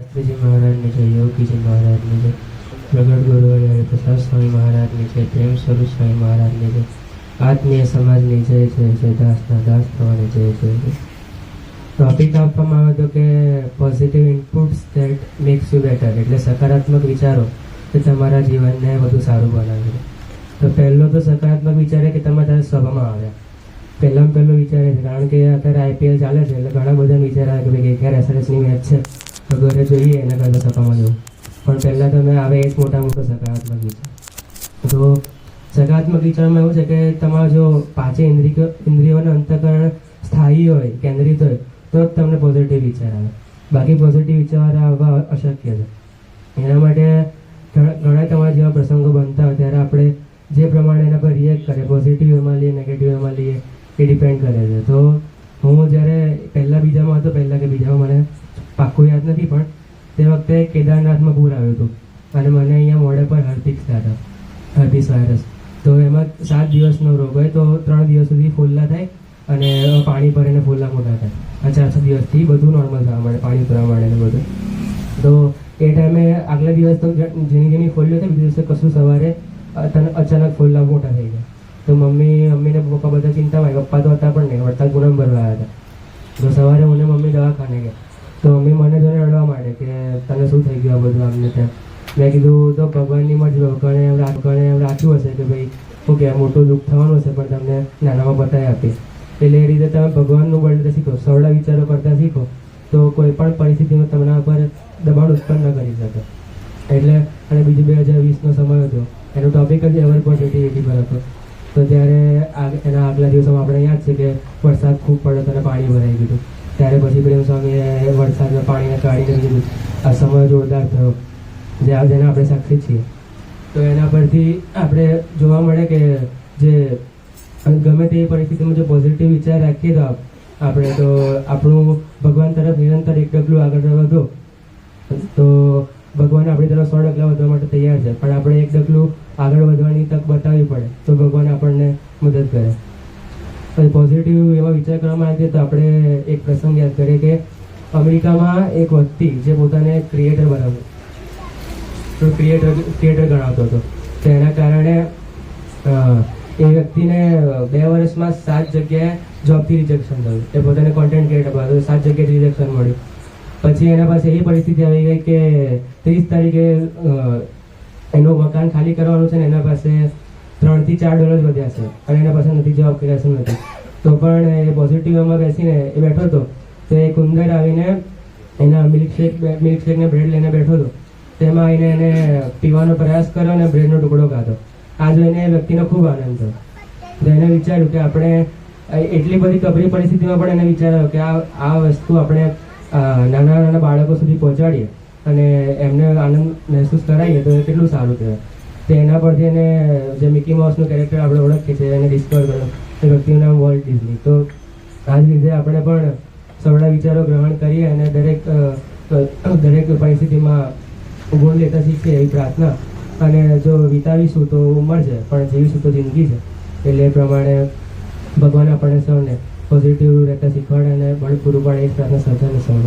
શાસ્ત્રીજી મહારાજની છે, યોગીજી મહારાજની છે, પ્રગટ ગુરુવારી હરિપ્રસાદ સ્વામી મહારાજની છે, પ્રેમ સ્વરૂપ સ્વામી મહારાજની છે, આત્મીય સમાજની જય છે જય, દાસના દાસ થવાની જય જય છે ટોપિક આપવામાં આવે તો કે positive inputs that makes you better એટલે સકારાત્મક વિચારો કે તમારા જીવનને વધુ સારું બનાવે છે. તો પહેલો તો સકારાત્મક વિચાર કે તમે તારા સભામાં આવ્યા. પહેલાં પહેલો વિચાર છે, કારણ કે અત્યારે આઈપીએલ ચાલે છે, એટલે ઘણા બધા વિચાર આવે કે ભાઈ ક્યારે એસઆરએસની મેચ છે? ઘરે જોઈએ એના કરતાં સભામાં જવું. પણ પહેલાં તમે આવે એ જ મોટા મોટો સકારાત્મક વિચાર. તો સકારાત્મક વિચારમાં એવું છે કે તમારો જો પાંચે ઇન્દ્રિય, ઇન્દ્રિયોનું અંતકરણ સ્થાયી હોય, કેન્દ્રિત હોય, તો જ તમને પોઝિટિવ વિચાર આવે. બાકી પોઝિટિવ વિચાર આવવા અશક્ય છે. એના માટે ઘણા તમારા જેવા પ્રસંગો બનતા હોય ત્યારે આપણે જે પ્રમાણે એના પર રિએક્ટ કરે પોઝિટિવ એમાં લઈએ નેગેટિવ એમાં લઈએ, એ ડિપેન્ડ કરે છે. તો હું જ્યારે પહેલાં બીજામાં હતો, પહેલાં કે બીજામાં મને પાક્કું યાદ નથી, પણ તે વખતે કેદારનાથમાં પૂર આવ્યું હતું. અને મને અહીંયા મોઢે પર હર્પિક્સ થયા હતા. હર્પિસ વાયરસ તો એમાં સાત દિવસનો રોગ હોય તો ત્રણ દિવસ સુધી ફૂલ્લા થાય અને પાણી ભરીને ફૂલ્લા મોટા થાય. અને ચાર છ દિવસથી બધું નોર્મલ થવા માંડે, પાણી ભરવા માંડે ને બધું. તો એ ટાઈમે આગલા દિવસ તો જેની જેની ફોલ્યો થાય બીજા દિવસે કશું સવારે અચાનક ફોલ્લા મોટા થઈ ગયા. તો મમ્મી, મમ્મીને પપ્પા બધા ચિંતામાં હોય પપ્પા તો હતા પણ નહીં વળતા ગુણમ ભરવા આવ્યા હતા. તો સવારે મને મમ્મી દવાખાને ગયા. તો મમ્મી મને જોઈને રડવા માંડે કે તને શું થઈ ગયું આ બધું આમને ત્યાં મેં કીધું, તો ભગવાનની મરજી, ભગવાને એમ ભગવાને એમ રાખ્યું હશે કે ભાઈ ઓકે મોટું દુઃખ થવાનું હશે, પણ તમને નાનામાં બતાવી આપીશ. એટલે એ રીતે તમે ભગવાનનું બળતા શીખો, સરળ વિચારો કરતા શીખો, તો કોઈ પણ પરિસ્થિતિમાં તમારા ઉપર દબાણ ઉત્પન્ન કરી શકે. એટલે, અને બીજું બે હજાર વીસનો સમય હતો, એનો ટોપિક જ એવર પોઝિટિવિટી પર હતો. તો ત્યારે એના આગલા દિવસોમાં આપણે યાદ છે કે વરસાદ ખૂબ પડ્યો અને પાણી ભરાઈ ગયું ત્યારે પછી પ્રેમ સ્વામીએ વરસાદના પાણીને કાઢીને દીધું. આ સમય જોરદાર થયો. જે જેના આપણે સાક્ષી છીએ. તો એના પરથી આપણે જોવા મળે કે જે ગમે તેવી પરિસ્થિતિમાં જો પોઝિટિવ વિચાર રાખીએ તો આપણે તો આપણું ભગવાન તરફ નિરંતર એક ડગલું આગળ વધો તો ભગવાન આપણી તરફ સો ડગલા વધવા માટે તૈયાર છે. પણ આપણે એક ડગલું આગળ વધવાની તક બતાવવી પડે. તો ભગવાન આપણને મદદ કરે. પોઝિટિવ એવા વિચાર કરવામાં આવે તો આપણે એક પ્રસંગ યાદ કરીએ કે અમેરિકામાં એક વ્યક્તિ જે પોતાને ક્રિએટર બનાવ્યો તો ક્રિએટર ક્રિએટર ગણાવતો હતો. તો એના કારણે એ વ્યક્તિને બે વર્ષમાં સાત જગ્યાએ જોબથી રિજેક્શન થયું. એ પોતાને કોન્ટેન્ટ ક્રિએટર બનાવ્યો સાત જગ્યાએ રિજેક્શન મળ્યું. પછી એના પાસે એવી પરિસ્થિતિ આવી ગઈ કે ત્રીસ તારીખે એનું મકાન ખાલી કરવાનું છે ને એના પાસે ત્રણથી ચાર ડોલર જ વધ્યા છે. અને એના પાસે નથી જવાબ ક્રિએશન નથી. તો પણ એ પોઝિટિવમાં બેસીને એ બેઠો હતો. તો એક ઉંદર આવીને એના મિલ્કશેક મિલ્કશેકને બ્રેડ લઈને બેઠો હતો. તેમાં આવીને એને પીવાનો પ્રયાસ કર્યો અને બ્રેડનો ટુકડો ખાધો. આ જોઈને એ વ્યક્તિનો ખૂબ આનંદ થયો. તો એને વિચાર્યું કે આપણે એટલી બધી કબરી પરિસ્થિતિમાં પણ એને વિચાર્યો કે આ આ વસ્તુ આપણે નાના નાના બાળકો સુધી પહોંચાડીએ અને એમને આનંદ મહેસૂસ કરાવીએ તો એ કેટલું સારું કહેવાય. તો એના પરથી એને જે મિકી માઉસનું કેરેક્ટર આપણે ઓળખીએ છીએ, એને ડિસ્કવર કર્યો. એ વ્યક્તિનું નામ વોલ્ટ ડિઝની તો આ જ રીતે આપણે પણ સવડા વિચારો ગ્રહણ કરીએ અને દરેક દરેક પરિસ્થિતિમાં ગુણ લેતા શીખીએ એવી પ્રાર્થના. અને જો વિતાવીશું તો ઉંમર પણ જીવીશું તો જિંદગી છે. એટલે એ પ્રમાણે ભગવાન આપણને સૌને પોઝિટિવ રહેતા શીખવાડે અને બળ પૂરું પાડે એ પ્રાર્થના સૌને સૌ